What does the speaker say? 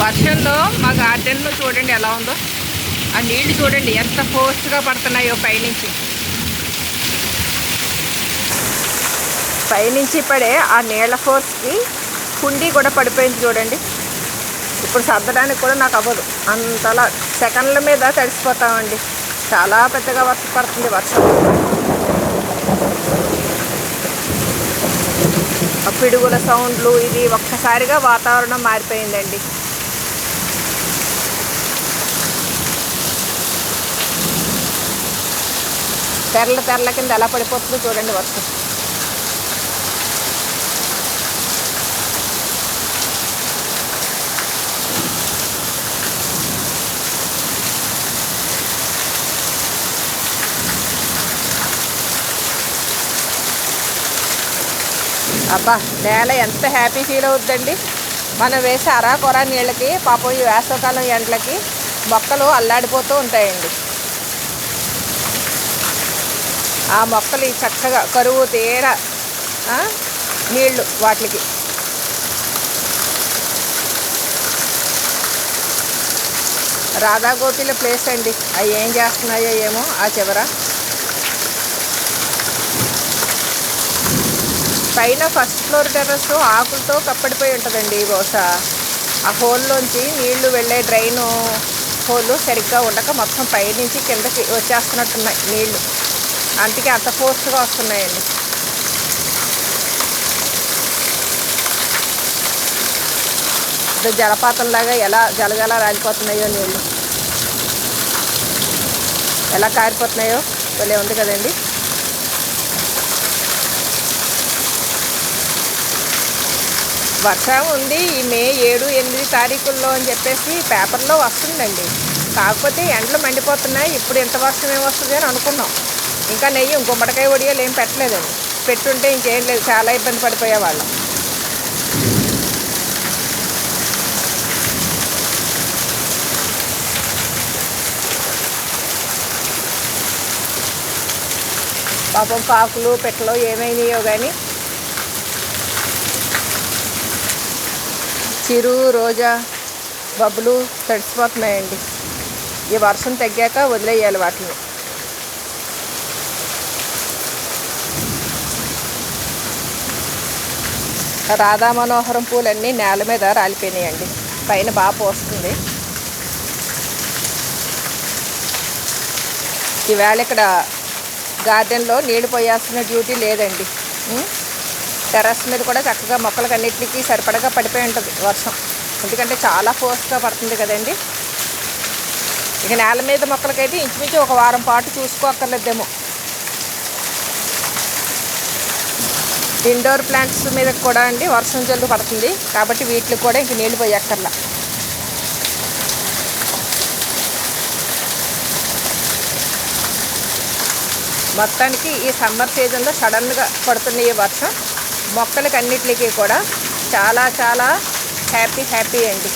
వర్షంలో మా గార్డెన్లో చూడండి ఎలా ఉందో. ఆ నీళ్ళు చూడండి ఎంత ఫోర్స్గా పడుతున్నాయో పైనుంచి. పైనుంచి పడే ఆ నీళ్ళ ఫోర్స్కి కుండీ కూడా పడిపోయింది చూడండి. ఇప్పుడు సర్దడానికి కూడా నాకు అవ్వదు. అంతలా సెకండ్ల మీద తడిసిపోతామండి. చాలా పెద్దగా వర్షం పడుతుంది వర్షం. ఆ పిడుగుల సౌండ్లు ఇది ఒక్కసారిగా వాతావరణం మారిపోయిందండి. తెరల తెరల కింద ఎలా పడిపోతుందో చూడండి వర్షం అబ్బా నేల ఎంత హ్యాపీ ఫీల్ అవుతుందండి మనం వేసే అరాకొర నీళ్ళకి పాపం ఈ వేసవకాలం ఎండలకి మొక్కలు అల్లాడిపోతూ ఉంటాయండి. ఆ మొక్కలు చక్కగా కరువు తీర నీళ్ళు నీళ్ళు వాటికి. రాధాగోపిల ప్లేస్ అండి. అవి ఏం చేస్తున్నాయో ఏమో ఆ చివర. పైన ఫస్ట్ ఫ్లోర్ టెర్రస్ ఆకులతో కప్పడిపోయి ఉంటుందండి బహుశా ఆ హోల్లోంచి నీళ్ళు వెళ్ళే డ్రైను హోల్ సరిగ్గా ఉండక మొత్తం పైనుంచి కిందకి వచ్చేస్తున్నట్టున్నాయి నీళ్ళు. అందుకే అంత ఫోర్స్గా వస్తున్నాయండి. జలపాతంలాగా ఎలా జలజల రాలిపోతున్నాయో నీళ్ళు. ఎలా కారిపోతున్నాయో భలే ఉంది కదండి. వర్షం ఉంది ఈ మే ఏడు ఎనిమిది తారీఖుల్లో అని చెప్పేసి పేపర్లో వస్తుందండి. కాకపోతే ఎండలు మండిపోతున్నాయి ఇప్పుడు ఎంత వర్షం ఏమొస్తుంది అని అనుకున్నాం. ఇంకా నెయ్యి గుమ్మడికాయ వడియాలు ఏం పెట్టలేదండి పెట్టుంటే ఇంకేం లేదు చాలా ఇబ్బంది పడిపోయేవాళ్ళం. పాపం కాకులు పెట్టలు ఏమైనాయో కానీ చిరు రోజా బబ్బులు తడిసిపోతున్నాయండి. ఈ వర్షం తగ్గాక వదిలేయాలి వాటిని. రాధా మనోహరం పూలన్నీ నేల మీద రాలిపోయినాయండి. పైన బాగా పోస్తుంది. ఈవేళ ఇక్కడ గార్డెన్లో నీళ్ళు పోయాల్సిన డ్యూటీ లేదండి. టెర్రస్ మీద కూడా చక్కగా మొక్కలకు అన్నిటికీ సరిపడగా పడిపోయి ఉంటుంది వర్షం. ఎందుకంటే చాలా ఫోర్స్గా పడుతుంది కదండి. ఇక నేల మీద మొక్కలకైతే ఇంచుమించు ఒక వారం పాటు చూసుకోక్కర్లేదేమో. ఇండోర్ ప్లాంట్స్ మీద కూడా అండి వర్షం జల్లు పడుతుంది. కాబట్టి వీటికి కూడా ఇంక నీళ్ళు పోయక్కర్లా. మొత్తానికి ఈ సమ్మర్ సీజన్లో సడన్గా పడుతున్న ఈ వర్షం మొక్కలకి అన్నిటికీ కూడా చాలా చాలా హ్యాపీ హ్యాపీ అండి